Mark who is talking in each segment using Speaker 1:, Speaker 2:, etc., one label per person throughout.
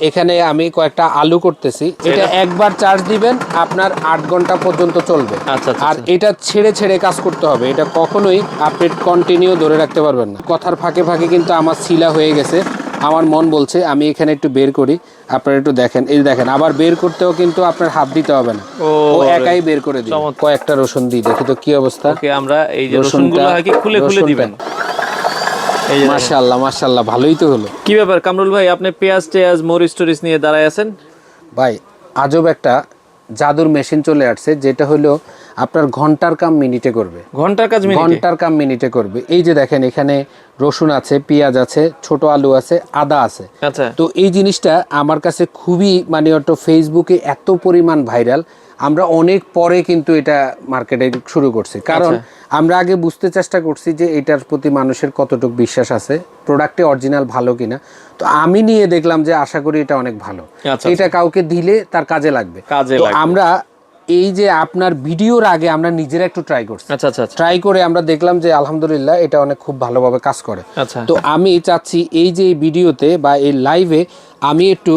Speaker 1: এখানে আমি কয়েকটা আলু করতেছি। এটা একবার চার্জ দিবেন আপনার আট ঘণ্টা পর্যন্ত চলবে।
Speaker 2: আচ্ছা, আচ্ছা,
Speaker 1: আর এটা ছেড়ে ছেড়ে কাজ করতে হবে। এটা কখনোই আপনি কন্টিনিউ ধরে রাখতে পারবেন না। কথার ফাঁকে ফাঁকে কিন্তু আমার শিলা হয়ে গেছে। আমার মন বলছে আমি এখানে একটু বের করি। আপনারা একটু দেখেন। এই দেখেন আবার বের করতেও কিন্তু আপনার হাত দিতে হবে না।
Speaker 2: ও,
Speaker 1: একাই বের করে দিবে। কয়েকটা রসুন দিই দেখি তো কি অবস্থা।
Speaker 2: আমরা এই যে রসুনগুলো খুলে খুলে দিবেন?
Speaker 1: মাশাআল্লাহ মাশাআল্লাহ ভালোই তো হলো।
Speaker 2: কি ব্যাপার কামরুল ভাই আপনি পেঁয়াজ টেয়াজ মরিচ টরিচ নিয়ে দাঁড়ায় আছেন?
Speaker 1: ভাই আজব একটা জাদুর মেশিন চলে আসছে যেটা হলো আপনার ঘণ্টার কাম মিনিটে করবে।
Speaker 2: ঘণ্টার কাজ
Speaker 1: ঘণ্টার কাম মিনিটে করবে। এই যে দেখেন এখানে রসুন আছে পেঁয়াজ আছে ছোট আলু আছে আদা আছে।
Speaker 2: আচ্ছা।
Speaker 1: তো এই জিনিসটা আমার কাছে খুবই মানে ওটা ফেসবুকে এত পরিমাণ ভাইরাল। আমরা অনেক পরে কিন্তু এটা মার্কেটে শুরু করছি। কারণ আমরা আগে বুঝতে চেষ্টা করছি যে এটার প্রতি মানুষের কতটুকু বিশ্বাস আছে প্রোডাক্টে অরিজিনাল ভালো কিনা। তো আমি নিয়ে দেখলাম যে আশা করি এটা অনেক ভালো।
Speaker 2: আচ্ছা,
Speaker 1: এটা কাউকে দিলে তার কাজে লাগবে। তো আমরা এই যে আপনার ভিডিওর আগে আমরা নিজেরা একটু ট্রাই করছি।
Speaker 2: আচ্ছা আচ্ছা আচ্ছা।
Speaker 1: ট্রাই করে আমরা দেখলাম যে আলহামদুলিল্লাহ এটা অনেক খুব ভালোভাবে কাজ করে।
Speaker 2: আচ্ছা।
Speaker 1: তো আমি চাচ্ছি এই যে ভিডিওতে বা এই লাইভে আমি একটু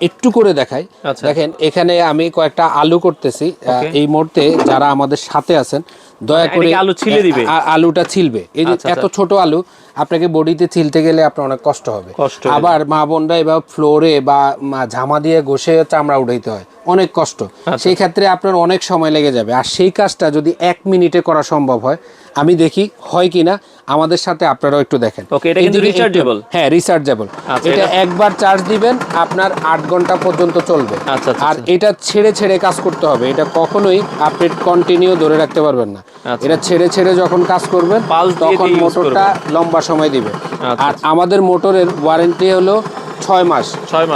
Speaker 1: একটু করে দেখাই।
Speaker 2: আচ্ছা।
Speaker 1: দেখেন এখানে আমি কয়েকটা আলু করতেছি। এই মুহূর্তে যারা আমাদের সাথে আছেন দয়া করে
Speaker 2: আলু ছিলে দিবে?
Speaker 1: আলুটা ছিলবে। এই যে
Speaker 2: আচ্ছা,
Speaker 1: এত ছোট আলু আপনাকে বডিতে ছিলতে গেলে আপনার অনেক কষ্ট হবে। আবার মা বোনরা এবার ফ্লোরে বা ঝামা দিয়ে ঘষে চামড়া উঠাইতে হয়। অনেক কষ্ট।
Speaker 2: আচ্ছা।
Speaker 1: সেই ক্ষেত্রে আপনার অনেক সময় লেগে যাবে। আর সেই কাজটা যদি এক মিনিটে করা সম্ভব হয় আমি দেখি হয় কিনা আমাদের সাথে আপনারাও একটু দেখেন।
Speaker 2: এটা কিন্তু
Speaker 1: হ্যাঁ রিচার্জেবল
Speaker 2: আচ্ছা,
Speaker 1: এটা একবার চার্জ দিবেন আপনার আট ঘণ্টা পর্যন্ত চলবে।
Speaker 2: আচ্ছা, আচ্ছা,
Speaker 1: আর এটা ছেড়ে ছেড়ে কাজ করতে হবে। এটা কখনোই আপনি কন্টিনিউ ধরে রাখতে পারবেন না।
Speaker 2: আচ্ছা।
Speaker 1: এটা ছেড়ে ছেড়ে যখন কাজ করবেন তখন মোটরটা লম্বা সময় দিবে।
Speaker 2: আচ্ছা,
Speaker 1: আর আমাদের মোটরের ওয়ারেন্টি হলো ছয় মাস।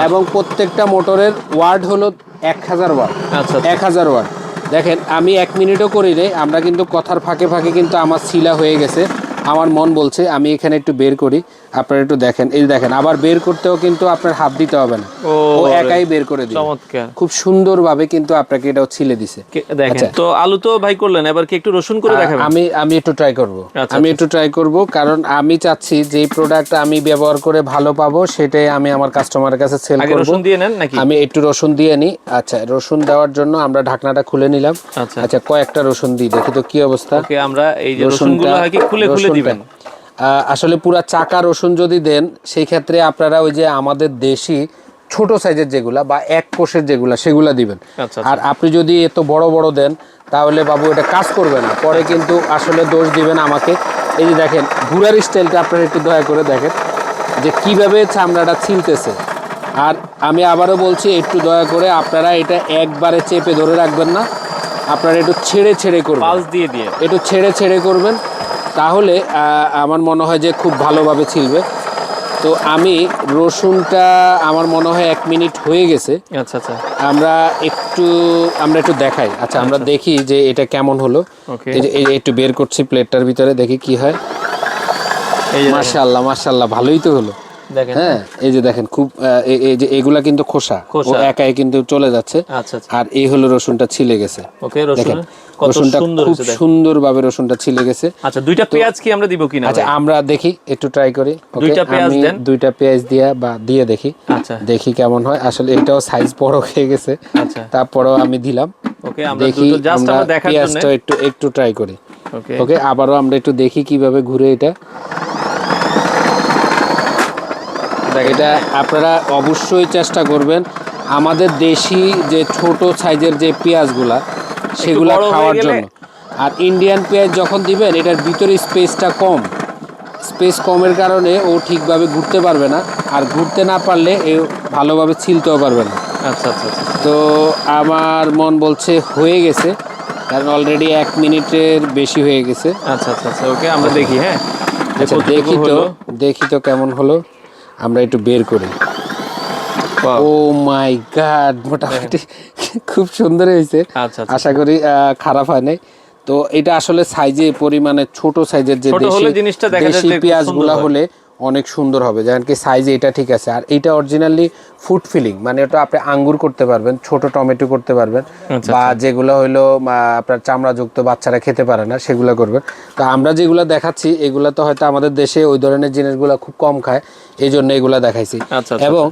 Speaker 1: এবং প্রত্যেকটা মোটরের ওয়ার্ড হলো এক হাজার ওয়ার্ড
Speaker 2: আচ্ছা, আচ্ছা।
Speaker 1: এক হাজার ওয়ার্ড দেখেন আমি এক মিনিটও করি রে আমরা কিন্তু কথার ফাঁকে ফাঁকে কিন্তু আমার শিলা হয়ে গেছে। আমার মন বলছে আমি এখানে একটু বের করি। আপনারা একটু দেখেন। এই দেখেন আবার বের করতেও কিন্তু আপনার হাত দিতে হবে না।
Speaker 2: ও,
Speaker 1: একাই বের করে দিবে।
Speaker 2: চমৎকার।
Speaker 1: খুব সুন্দরভাবে কিন্তু আপনাকে এটাও ছিলে দিছে।
Speaker 2: দেখেন
Speaker 1: আচ্ছা।
Speaker 2: তো আলু তো ভাই করলেন এবার কি একটু রসুন করে দেখাবেন?
Speaker 1: আমি আমি একটু ট্রাই করব।
Speaker 2: আচ্ছা,
Speaker 1: আমি একটু ট্রাই করব কারণ আমি চাচ্ছি যে প্রোডাক্ট আমি ব্যবহার করে ভালো পাবো সেটাই আমি আমার কাস্টমারের কাছে সেল করব।
Speaker 2: রসুন দিয়ে নেন নাকি?
Speaker 1: আমি একটু রসুন দিয়ে নিই আচ্ছা রসুন দেওয়ার জন্য আমরা ঢাকনাটা খুলে নিলাম।
Speaker 2: আচ্ছা।
Speaker 1: আচ্ছা কয়েকটা রসুন দিই দেখি তো কি অবস্থা।
Speaker 2: ওকে আমরা এই যে রসুনগুলো হয় কি খুলে খুলে দিবেন।
Speaker 1: আসলে পুরা চাকা রসুন যদি দেন সেই ক্ষেত্রে আপনারা ওই যে আমাদের দেশি ছোট সাইজের যেগুলা বা এক কোষের যেগুলা সেগুলা দিবেন।
Speaker 2: আচ্ছা,
Speaker 1: আর আপনি যদি এত বড় বড় দেন তাহলে বাবু এটা কাজ করবে না। পরে কিন্তু আসলে দোষ দিবেন আমাকে। এই যে দেখেন ঘুরার স্টাইলটা আপনারা একটু দয়া করে দেখেন যে কীভাবে চামড়াটা ছিলতেছে। আর আমি আবারও বলছি একটু দয়া করে আপনারা এটা একবারে চেপে ধরে রাখবেন না। আপনারা একটু ছেড়ে ছেড়ে করবেন।
Speaker 2: দিয়ে দিয়ে।
Speaker 1: একটু ছেড়ে ছেড়ে করবেন। তাহলে আমার মনে হয় যে খুব ভালোভাবে ছিলবে। তো আমি রসুনটা আমার মনে হয় এক মিনিট হয়ে গেছে।
Speaker 2: আচ্ছা আচ্ছা।
Speaker 1: আমরা একটু আমরা একটু দেখাই। আচ্ছা আমরা দেখি যে এটা কেমন হলো। এই যে একটু বের করছি প্লেটটার ভিতরে দেখি কি হয়। মাশাল্লাহ মাশাল্লাহ ভালোই তো হলো। হ্যাঁ এই যে দেখেন খুব এই- যে এগুলা কিন্তু খোসা। ও একাই কিন্তু চলে যাচ্ছে।
Speaker 2: আচ্ছা আচ্ছা।
Speaker 1: আর এই হলো রসুনটা ছিলে গেছে।
Speaker 2: ওকে রসুন।
Speaker 1: রসুনটা
Speaker 2: সুন্দর
Speaker 1: খুব
Speaker 2: হয়েছে দেখেন।
Speaker 1: সুন্দরভাবে রসুনটা ছিলে গেছে।
Speaker 2: আচ্ছা দুইটা পেঁয়াজ কি আমরা দিব কিনা
Speaker 1: আচ্ছা আমরা দেখি একটু ট্রাই করি।
Speaker 2: দুইটা পেঁয়াজ দেন।
Speaker 1: দুইটা পেঁয়াজ দিয়া বা দিয়ে দেখি।
Speaker 2: আচ্ছা।
Speaker 1: দেখি কেমন হয়। আসলে এটাও সাইজ বড় হয়ে গেছে।
Speaker 2: আচ্ছা।
Speaker 1: তারপরেও আমি দিলাম।
Speaker 2: ওকে আমরা দুটো জাস্ট
Speaker 1: আমরা
Speaker 2: দেখার জন্য।
Speaker 1: একটু একটু ট্রাই করি।
Speaker 2: ওকে
Speaker 1: ওকে আবারও আমরা একটু দেখি কীভাবে ঘুরে এটা। এটা আপনারা অবশ্যই চেষ্টা করবেন। আমাদের দেশি যে ছোট সাইজের যে পেঁয়াজগুলা সেগুলো খাওয়ার জন্য। আর ইন্ডিয়ান পেঁয়াজ যখন দিবেন এটার ভিতরে স্পেসটা কম। স্পেস কমের কারণে ও ঠিকভাবে ঘুরতে পারবে না। আর ঘুরতে না পারলে এ ভালোভাবে ছিলতেও পারবে না।
Speaker 2: আচ্ছা আচ্ছা আচ্ছা।
Speaker 1: তো আমার মন বলছে হয়ে গেছে। কারণ অলরেডি এক মিনিটের বেশি হয়ে গেছে।
Speaker 2: আচ্ছা আচ্ছা আচ্ছা ওকে আমরা দেখি হ্যাঁ?
Speaker 1: আচ্ছা দেখি তো। দেখি তো কেমন হলো। আমরা একটু বের করি। ও মাই গড মোটামুটি খুব সুন্দর হয়েছে।
Speaker 2: আচ্ছা আচ্ছা
Speaker 1: আশা করি খারাপ হয় নাই। তো এটা আসলে সাইজে পরিমাণে ছোট সাইজের যে দেশি পেঁয়াজগুলো। হলে অনেক সুন্দর হবে। যেমন কি সাইজে এটা ঠিক আছে। আর এটা অরিজিনালি ফুড ফিলিং মানে ওটা আপনি আঙ্গুর করতে পারবেন ছোট টমেটো করতে পারবেন
Speaker 2: আচ্ছা,
Speaker 1: বা যেগুলো হলো আপনার চামড়াযুক্ত বাচ্চারা খেতে পারে না সেগুলো করবেন। তো আমরা যেগুলো দেখাচ্ছি এগুলো তো হয়তো আমাদের দেশে ওই ধরনের জিনিসগুলো খুব কম খায় এই জন্য এগুলো দেখাইছি।
Speaker 2: আচ্ছা, আচ্ছা,
Speaker 1: এবং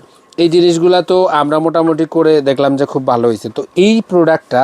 Speaker 1: এই জিনিসগুলা তো আমরা মোটামুটি করে দেখলাম যে খুব ভালো হয়েছে। তো এই প্রোডাক্টটা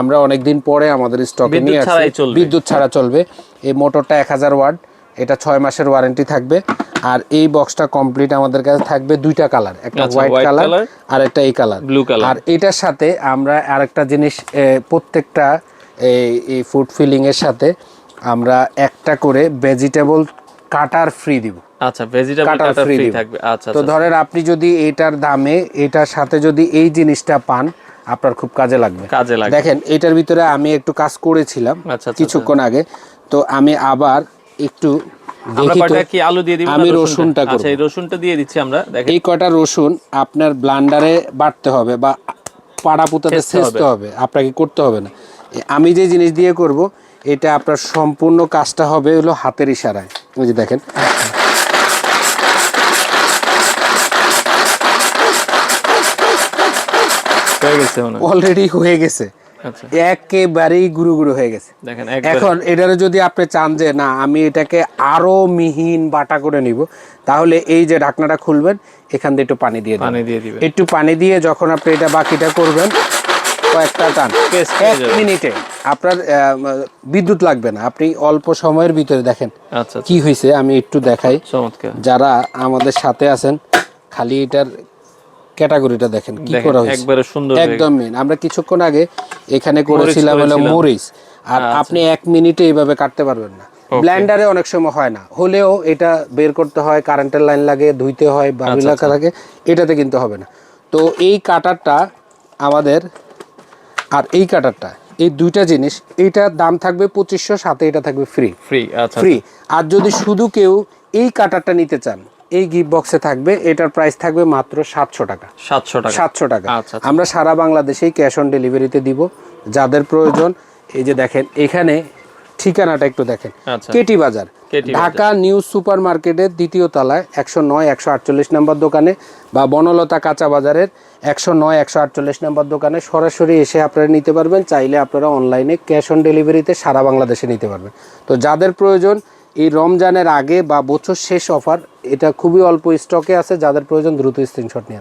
Speaker 1: আমরা অনেকদিন পরে আমাদের স্টকে নিয়ে আসছি। বিদ্যুৎ ছাড়া চলবে। এই মোটরটা এক হাজার ওয়াট এটা ছয় মাসের ওয়ারেন্টি থাকবে। আর এই বক্সটা কমপ্লিট আমাদের কাছে থাকবে দুইটা কালার একটা
Speaker 2: আচ্ছা,
Speaker 1: হোয়াইট কালার
Speaker 2: color,
Speaker 1: আর একটা এই কালার
Speaker 2: blue color।
Speaker 1: আর এটার সাথে আমরা আরেকটা জিনিস প্রত্যেকটা এই- ফুড ফিলিং এর সাথে আমরা একটা করে ভেজিটেবল কাটার ফ্রি দিব।
Speaker 2: আচ্ছা ভেজিটেবল
Speaker 1: কাটার
Speaker 2: ফ্রি। থাকবে। আচ্ছা
Speaker 1: তো
Speaker 2: আচ্ছা
Speaker 1: ধরেন আপনি যদি এটার দামে এটার সাথে যদি এই জিনিসটা পান আপনার খুব কাজে লাগবে।
Speaker 2: কাজে লাগবে।
Speaker 1: দেখেন এটার ভিতরে আমি একটু কাজ করেছিলাম
Speaker 2: আচ্ছা, আচ্ছা,
Speaker 1: কিছুক্ষণ আগে। তো আমি আবার একটু
Speaker 2: কি আলু দিয়ে দিব
Speaker 1: আমি
Speaker 2: রসুনটা?
Speaker 1: করব।
Speaker 2: আচ্ছা এই রসুনটা দিয়ে দিচ্ছি আমরা। দেখেন।
Speaker 1: এই কটা রসুন আপনার ব্লান্ডারে বাটতে হবে বা পাড়া পুঁতাতে
Speaker 2: ছেঁচতে
Speaker 1: হবে। আপনাকে করতে হবে না। আমি যে জিনিস দিয়ে করব এটা আপনার সম্পূর্ণ কাজটা হবে হলো হাতের ইশারায়। ওই যে দেখেন।
Speaker 2: হয়ে গেছে
Speaker 1: অলরেডি হয়ে গেছে। একেবারেই গুরু গুরু হয়ে গেছে। এখন এটারে যদি আপনি চান যে না আমি এটাকে আরও মিহিন বাটা করে নিব তাহলে এই যে ঢাকনাটা খুলবেন এখান দিয়ে একটু পানি দিয়ে
Speaker 2: পানি দিয়ে দিবেন।
Speaker 1: একটু পানি দিয়ে যখন আপনি এটা বাকিটা করবেন কয়েকটা টান। এক মিনিটে। আপনার বিদ্যুৎ লাগবে না। আপনি অল্প সময়ের ভিতরে দেখেন
Speaker 2: আচ্ছা আচ্ছা,
Speaker 1: কি হয়েছে আমি একটু দেখাই। যারা আমাদের সাথে আছেন খালি এটার ক্যাটাগরিটা দেখেন কি করা হয়েছে?
Speaker 2: একবারে সুন্দর
Speaker 1: একদম মেন আমরা কিছুক্ষণ আগে এখানে করেছিলাম হলো। মরিচ। আর আপনি এক মিনিটে এইভাবে কাটতে পারবেন না। ব্লেন্ডারে অনেক সময় হয় না। হলেও এটা বের করতে হয় কারেন্টের লাইন লাগে ধুইতে হয়
Speaker 2: আচ্ছা,
Speaker 1: বাবিলা লাগে এটাতে কিন্তু হবে না। তো এই কাটারটা আমাদের আর এই কাটারটা এই দুইটা জিনিস এইটার দাম থাকবে পঁচিশশো সাথে এটা থাকবে ফ্রি
Speaker 2: ফ্রি আচ্ছা
Speaker 1: ফ্রি আর যদি শুধু কেউ এই কাটারটা নিতে চান এই গিফট বক্সে থাকবে এটার প্রাইস থাকবে মাত্র সাতশো টাকা।
Speaker 2: সাতশো টাকা।
Speaker 1: সাতশো টাকা।
Speaker 2: আচ্ছা, আচ্ছা।
Speaker 1: আমরা সারা বাংলাদেশেই ক্যাশ অন ডেলিভারিতে দিব। যাদের প্রয়োজন এই যে দেখেন এখানে ঠিকানাটা একটু দেখেন।
Speaker 2: আচ্ছা।
Speaker 1: কেটি বাজার। ঢাকা নিউ সুপার মার্কেটের দ্বিতীয় তলায় একশো নয় একশো আটচল্লিশ নম্বর দোকানে বা বনলতা কাঁচা বাজারের একশো নয় একশো আটচল্লিশ নম্বর দোকানে সরাসরি এসে আপনারা নিতে পারবেন। চাইলে আপনারা অনলাইনে ক্যাশ অন ডেলিভারিতে সারা বাংলাদেশে নিতে পারবেন। তো যাদের প্রয়োজন এই রমজানের আগে বা বছর শেষ অফার এটা খুবই অল্প স্টকে আছে যাদের প্রয়োজন দ্রুত স্ক্রিনশট নিয়ে